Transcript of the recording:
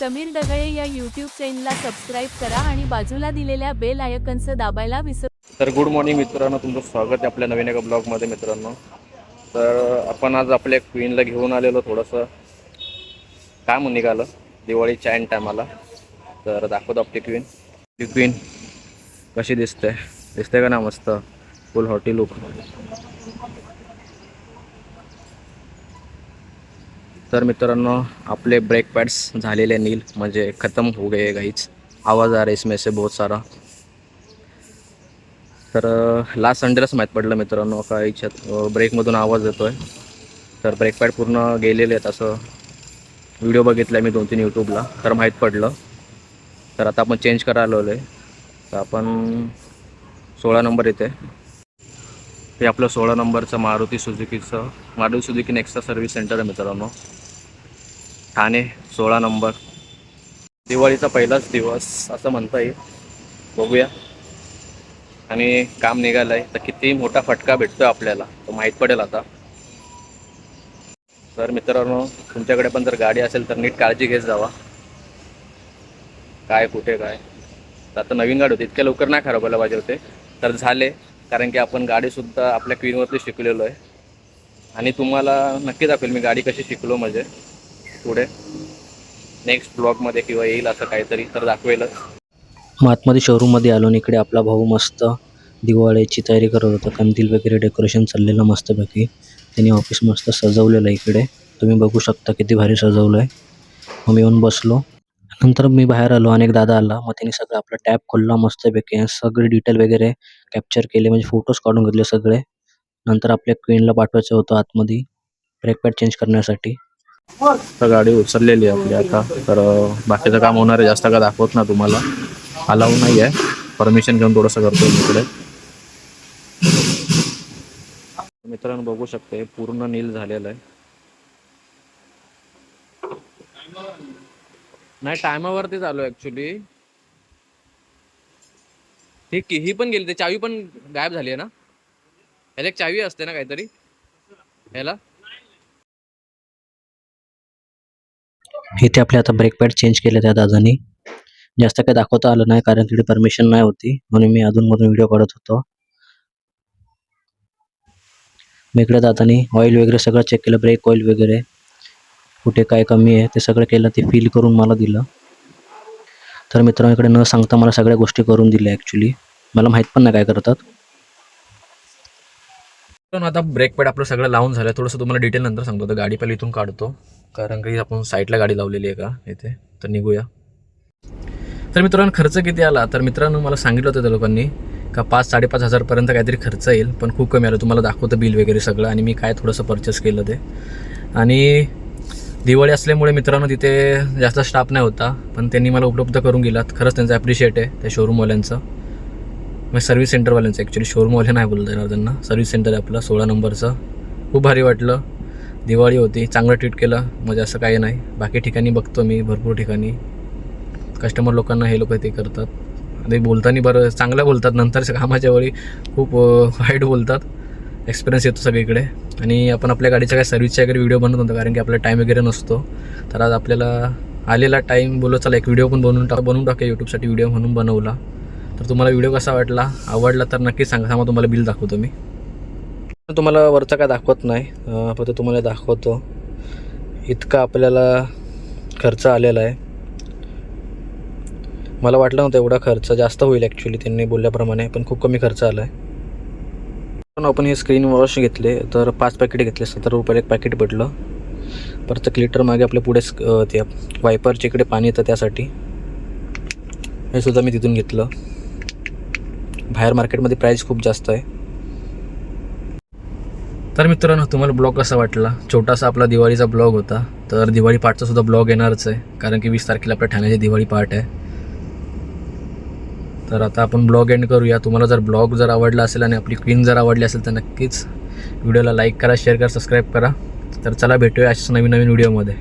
समीर डगळे या यूट्यूब चॅनलला सबस्क्राईब करा आणि बाजूला दिलेल्या बेल आयकनचं दाबायला विसर तर गुड मॉर्निंग मित्रांनो तुमचं स्वागत आहे आपल्या नवीन एका ब्लॉगमध्ये मित्रांनो. तर आपण आज आपल्या क्वीनला घेऊन आलेलो थोडंसं. काय म्हणून निघालं? दिवाळीच्या एंड टायमाला तर दाखवतो आपली क्वीन ती क्वीन कशी दिसते? दिसते का ना मस्त? फुल हॉटी लुक तर मित्रांनो आपले ब्रेक पॅड्स झालेले नील म्हणजे खतम हो गए गाईच आवाज आ रहा है इसमें से बहुत सारा. तर लास्ट संडेलाच माहीत पडलं मित्रांनो का याच्यात ब्रेकमधून आवाज येतो आहे तर ब्रेक पॅड पूर्ण गेलेले आहेत असं व्हिडिओ बघितला मी दोन तीन यूट्यूबला तर माहीत पडलं. तर आता आपण चेंज करायला आलो आहे तर आपण सोळा नंबर येते हे आपलं सोळा नंबरचं Maruti सुझुकीचं Maruti Suzuki Nexa service centre आहे मित्रांनो. ठाणे सोळा नंबर. दिवाळीचा पहिलाच दिवस असं म्हणता येईल. बघूया. आणि काम निघालं आहे तर किती मोठा फटका भेटतो आपल्याला तो माहीत पडेल आता. तर मित्रांनो तुमच्याकडे पण जर गाडी असेल तर नीट काळजी घेत जावा. काय कुठे काय. तर आता नवीन गाडी होती इतक्या लवकर नाही खराब व्हायला पाहिजे होते. तर झाले. कारण की आपण गाडीसुद्धा आपल्या क्वीनवरती शिकलेलो आहे. आणि तुम्हाला नक्की दाखवेल मी गाडी कशी शिकलो म्हणजे पुढे. नेक्स्ट ब्लॉगमध्ये किंवा येईल असं काहीतरी तर दाखवेलच. मग आतमध्ये शोरूममध्ये आलो आणि इकडे आपला भाऊ मस्त दिवाळीची तयारी करत होता. कंदील वगैरे डेकोरेशन चाललेलं मस्तपैकी. त्यांनी ऑफिस मस्त सजवलेलं आहे इकडे. तुम्ही बघू शकता किती भारी सजवलं आहे मग मी येऊन बसलो. नंतर मी बाहेर आलो आणि एक दादा आला. मग त्यांनी सगळं आपला टॅब खोलला मस्तपैकी सगळे डिटेल वगैरे कॅप्चर केले. म्हणजे फोटोज काढून घेतले सगळे. नंतर आपल्या क्वीनला पाठवायचं होतं आतमध्ये ब्रेक पॅड चेंज करण्यासाठी. तर गाडी उचललेली आहे आपली आता. तर बाकीचं काम होणार आहे. जास्त का दाखवत ना तुम्हाला. अलाव नाही आहे. परमिशन घेऊन थोडंसं करतो इकडे. मित्रांनो बघू शकते पूर्ण नील झालेलं आहे. नाही टायमावरती चालू ऍक्च्युली ठीक की ही पण गेली ते चावी पण गायब झाली आहे ना? ह्याला एक चावी असते ना काहीतरी? ह्याला इथे आपले आता ब्रेक पॅड चेंज केले त्या दादानी जास्त काही दाखवता आलं नाही कारण तिकडे परमिशन नाही होती. म्हणून मी अधूनमधून व्हिडिओ काढत होतो. मग इकडे दादानी ऑइल वगैरे सगळं चेक केलं ब्रेक ऑइल वगैरे. कुठे काय कमी आहे ते सगळं केलं ते फील करून मला दिलं. तर मित्रांनो इकडे न सांगता मला सगळ्या गोष्टी करून दिल्या ॲक्च्युली मला माहीत पण नाही काय करतात. पण आता ब्रेक पॅड आपलं सगळं लावून झालं. थोडंसं तुम्हाला डिटेल नंतर सांगतो. तर गाडी पहिले इथून काढतो. कारण काही आपण साईडला गाडी लावलेली आहे का? इथे. तर निघूया. तर मित्रांनो खर्च किती आला? तर मित्रांनो मला सांगितलं होतं त्या लोकांनी का पाच साडेपाच हजारपर्यंत काहीतरी खर्च येईल पण खूप कमी आलं. तुम्हाला दाखवतं बिल वगैरे सगळं आणि मी काय थोडंसं परचेस केलं ते. आणि दिवाळी असल्यामुळे मित्रांनो तिथे जास्त स्टाफ नाही होता पण त्यांनी मला उपलब्ध करून गेलात खरंच त्यांचं ॲप्रिशिएट आहे त्या शोरूमवाल्यांचं मग सर्व्हिस सेंटरवाल्यांचं ॲक्च्युली शोरूमवाले नाही बोलता येणार त्यांना. सर्व्हिस सेंटर आहे आपलं सोळा नंबरचं. खूप भारी वाटलं. दिवाळी होती चांगलं ट्रीट केलं म्हणजे असं काही नाही. बाकी ठिकाणी बघतो मी भरपूर ठिकाणी. कस्टमर लोकांना हे लोक ते करतात. आणि बोलताना बरं चांगलं बोलतात. नंतर कामाच्या वेळी खूप वाईट बोलतात. एक्सपिरियन्स येतो सगळीकडे. आणि आपण आपल्या गाडीच्या काय सर्व्हिसच्या वगैरे व्हिडिओ बनवत होतो कारण की आपला टाईम वगैरे नसतो. तर आज आपल्याला आलेला टाईम बोलत चला एक व्हिडिओ पण बनवून टाक बनवून टाकूया यूट्यूबसाठी व्हिडिओ म्हणून बनवला. तर तुम्हाला व्हिडिओ कसा वाटला? आवडला तर नक्कीच सांगा. मग तुम्हाला बिल दाखवतो मी. तुम्हाला वरचं काय दाखवत नाही. फक्त तुम्हाला दाखवतो. इतका आपल्याला खर्च आलेला आहे. मला वाटलं नव्हतं एवढा खर्च. जास्त होईल ॲक्च्युली त्यांनी बोलल्याप्रमाणे पण खूप कमी खर्च आला आहे पण आपण हे स्क्रीन वॉश घेतले तर पाच पॅकेट घेतले सत्तर रुपयाला एक पॅकेट पडलं. परत क्लिटर मागे आपल्या पुढे ते वायपरच्या इकडे पाणी येतं त्यासाठी. हे सुद्धा मी तिथून घेतलं. बाहेर मार्केटमध्ये प्राईस खूप जास्त आहे. तर मित्रांनो तुम्हाला ब्लॉग कसा वाटला? छोटासा आपला दिवाळीचा ब्लॉग होता. तर दिवाळी पार्टचा सुद्धा ब्लॉग येणारच आहे. कारण की वीस तारखेला आपल्या ठाण्याची दिवाळी पार्ट आहे. तर आता आपण ब्लॉग एंड करूया. तुम्हाला जर ब्लॉग जर आवडला असेल आणि आपली क्वीन जर आवडली असेल तर नक्कीच व्हिडिओला लाईक करा शेअर करा सबस्क्राईब करा. तर चला भेटूया अशाच नवीन नवीन व्हिडिओमध्ये